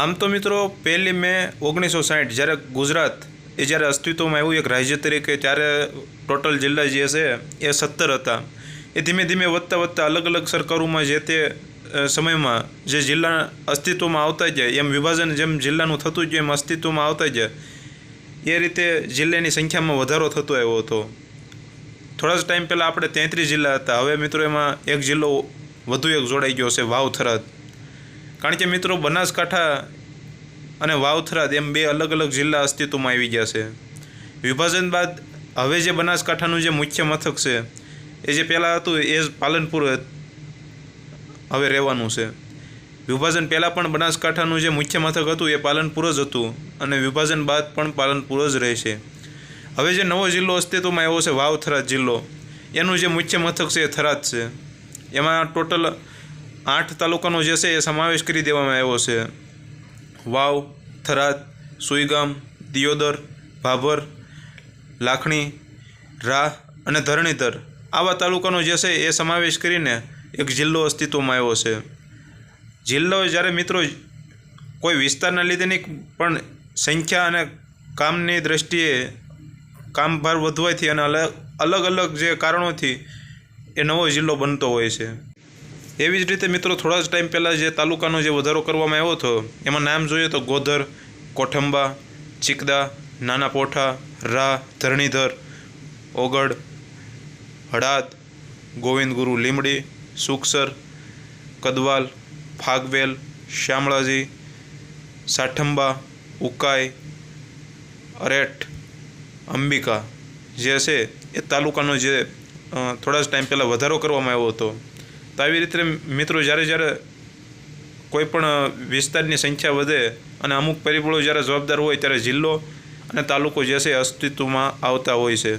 આમ તો મિત્રો, પહેલી મે ઓગણીસો સાઠ જ્યારે ગુજરાત એ જ્યારે અસ્તિત્વમાં આવ્યું એક રાજ્ય તરીકે, ત્યારે ટોટલ જિલ્લા જે છે એ સત્તર હતા. એ ધીમે ધીમે વધતા વધતા અલગ અલગ સરકારોમાં જે તે સમયમાં જે જિલ્લા અસ્તિત્વમાં આવતા જાય, એમ વિભાજન જેમ જિલ્લાનું થતું જાય, એમ અસ્તિત્વમાં આવતા જાય, એ રીતે જિલ્લાની સંખ્યામાં વધારો થતો આવ્યો હતો. થોડા જ ટાઈમ પહેલાં આપણે તેત્રીસ જિલ્લા હતા. હવે મિત્રો એમાં એક જિલ્લો વધુ એક જોડાઈ ગયો છે વાવ થરાદ કારણ કે મિત્રો બનાસકાંઠા અને વાવથરાદ એમ બે અલગ અલગ જિલ્લા અસ્તિત્વમાં આવી ગયા છે. વિભાજન બાદ હવે જે બનાસકાંઠાનું જે મુખ્ય મથક છે, એ જે પહેલાં હતું એ જ પાલનપુર હવે રહેવાનું છે. વિભાજન પહેલાં પણ બનાસકાંઠાનું જે મુખ્ય મથક હતું એ પાલનપુર જ હતું અને વિભાજન બાદ પણ પાલનપુર જ રહેશે હવે જે નવો જિલ્લો અસ્તિત્વમાં આવ્યો છે વાવથરાદ જિલ્લો, એનું જે મુખ્ય મથક છે એ થરાદ છે. એમાં ટોટલ આઠ તાલુકાનો જે છે એ સમાવેશ કરી દેવામાં આવ્યો છે. વાવ, થરાદ, સુઈગામ, દિયોદર, ભાભર, લાખણી, રાહ અને ધરણીધર આવા તાલુકાનો જે છે એ સમાવેશ કરીને એક જિલ્લો અસ્તિત્વમાં આવ્યો છે. જિલ્લો જ્યારે મિત્રો કોઈ વિસ્તારના લીધેની પણ સંખ્યા અને કામની દ્રષ્ટિએ કામભાર વધવાથી અને અલગ અલગ અલગ જે કારણોથી એ નવો જિલ્લો બનતો હોય છે. એવી જ રીતે મિત્રો થોડા જ ટાઈમ પહેલાં જે તાલુકાનો જે વધારો કરવામાં આવ્યો હતો, એમાં નામ જોઈએ તો ગોધર, કોઠંબા, ચિકદા, નાના પોઠા, રા, ધરણીધર ઓગડ હડાદ ગોવિંદગુરુ લીમડી સુખસર, કદવાલ, ફાગવેલ, શામળાજી, સાઠંબા, ઉકાઈ, અરેઠ, અંબિકા જે છે એ તાલુકાનો જે થોડા જ ટાઈમ પહેલાં વધારો કરવામાં આવ્યો હતો. તો આવી રીતે મિત્રો જ્યારે જ્યારે કોઈ પણ વિસ્તારની સંખ્યા વધે અને અમુક પરિબળો જ્યારે જવાબદાર હોય ત્યારે જિલ્લો અને તાલુકો જે છે અસ્તિત્વમાં આવતા હોય છે.